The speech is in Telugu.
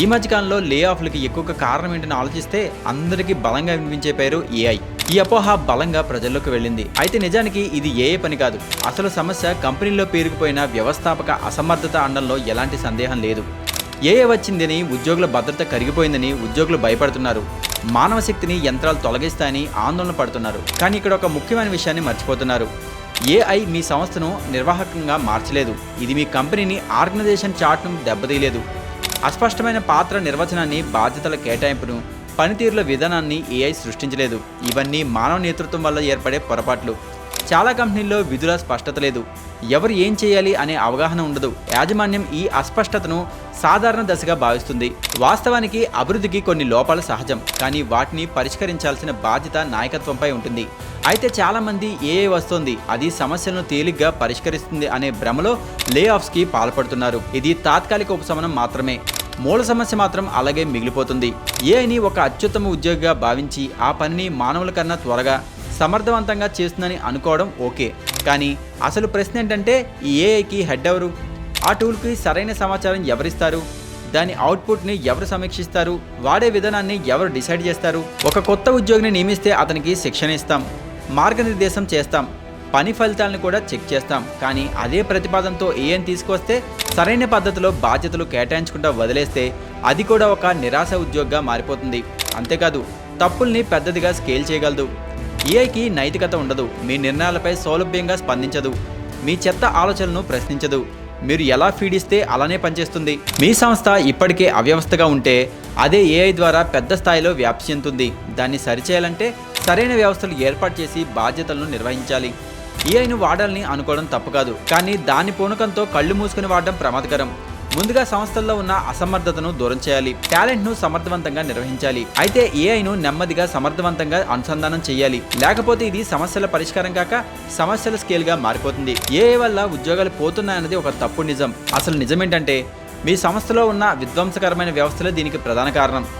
ఈ మధ్యకాలంలో లే ఆఫ్లకి ఎక్కువ కారణం ఏంటని ఆలోచిస్తే అందరికీ బలంగా వినిపించే పేరు ఏఐ ఈ అపోహ బలంగా ప్రజల్లోకి వెళ్ళింది. అయితే నిజానికి ఇది ఏ పని కాదు. అసలు సమస్య కంపెనీలో పేరుకుపోయిన వ్యవస్థాపక అసమర్థత అనడంలో ఎలాంటి సందేహం లేదు. ఏఏ వచ్చిందని ఉద్యోగుల భద్రత కరిగిపోయిందని ఉద్యోగులు భయపడుతున్నారు. మానవ శక్తిని యంత్రాలు తొలగిస్తాయని ఆందోళన పడుతున్నారు. కానీ ఇక్కడ ఒక ముఖ్యమైన విషయాన్ని మర్చిపోతున్నారు. ఏఐ మీ సంస్థను నిర్వాహకంగా మార్చలేదు. ఇది మీ కంపెనీని ఆర్గనైజేషన్ చార్ట్ను దెబ్బతీయలేదు. అస్పష్టమైన పాత్ర నిర్వచనాన్ని బాధ్యతల కేటాయింపును పనితీరుల విధానాన్ని ఏఐ సృష్టించలేదు. ఇవన్నీ మానవ నేతృత్వం వల్ల ఏర్పడే పొరపాట్లు. చాలా కంపెనీల్లో విధుల స్పష్టత లేదు. ఎవరు ఏం చేయాలి అనే అవగాహన ఉండదు. యాజమాన్యం ఈ అస్పష్టతను సాధారణ దశగా భావిస్తుంది. వాస్తవానికి అభివృద్ధికి కొన్ని లోపాలు సహజం కానీ వాటిని పరిష్కరించాల్సిన బాధ్యత నాయకత్వంపై ఉంటుంది. అయితే చాలామంది ఏఏ వస్తోంది అది సమస్యలను తేలిగ్గా పరిష్కరిస్తుంది అనే భ్రమలో లే ఆఫ్స్కి పాల్పడుతున్నారు. ఇది తాత్కాలిక ఉపశమనం మాత్రమే. మూల సమస్య మాత్రం అలాగే మిగిలిపోతుంది. ఏఐని ఒక అత్యుత్తమ ఉద్యోగిగా భావించి ఆ పనిని మానవుల కన్నా త్వరగా సమర్థవంతంగా చేస్తుందని అనుకోవడం ఓకే. కానీ అసలు ప్రశ్న ఏంటంటే ఈ ఏఐకి హెడ్ ఎవరు? ఆ టూల్కి సరైన సమాచారం ఎవరిస్తారు? దాని అవుట్పుట్ని ఎవరు సమీక్షిస్తారు? వాడే విధానాన్ని ఎవరు డిసైడ్ చేస్తారు? ఒక కొత్త ఉద్యోగిని నియమిస్తే అతనికి శిక్షణ ఇస్తాం. మార్గనిర్దేశం చేస్తాం. పని ఫలితాలను కూడా చెక్ చేస్తాం. కానీ అదే ప్రతిపాదనతో ఏఎన్ తీసుకొస్తే సరైన పద్ధతిలో బాధ్యతలు కేటాయించకుండా వదిలేస్తే అది కూడా ఒక నిరాశ ఉద్యోగంగా మారిపోతుంది. అంతేకాదు తప్పుల్ని పెద్దదిగా స్కేల్ చేయగలదు. ఏఐకి నైతికత ఉండదు. మీ నిర్ణయాలపై సౌలభ్యంగా స్పందించదు. మీ చెత్త ఆలోచనలను ప్రశ్నించదు. మీరు ఎలా ఫీడ్ ఇస్తే అలానే పనిచేస్తుంది. మీ సంస్థ ఇప్పటికే అవ్యవస్థగా ఉంటే అదే ఏఐ ద్వారా పెద్ద స్థాయిలో వ్యాప్తి చెందుతుంది. దాన్ని సరిచేయాలంటే సరైన వ్యవస్థలు ఏర్పాటు చేసి బాధ్యతలను నిర్వహించాలి. ఏఐను వాడాలని అనుకోవడం తప్పు కాదు. కానీ దాని పూనకంతో కళ్ళు మూసుకుని వాడడం ప్రమాదకరం. ముందుగా సంస్థల్లో ఉన్న అసమర్థతను దూరం చేయాలి టాలెంట్ను సమర్థవంతంగా నిర్వహించాలి. అయితే ఏఐను నెమ్మదిగా సమర్థవంతంగా అనుసంధానం చేయాలి. లేకపోతే ఇది సమస్యల పరిష్కారం కాక సమస్యల స్కేల్గా మారిపోతుంది. ఏఐ వల్ల ఉద్యోగాలు పోతున్నాయన్నది ఒక తప్పు నిజం. అసలు నిజమేంటంటే మీ సంస్థలో ఉన్న విధ్వంసకరమైన వ్యవస్థలే దీనికి ప్రధాన కారణం.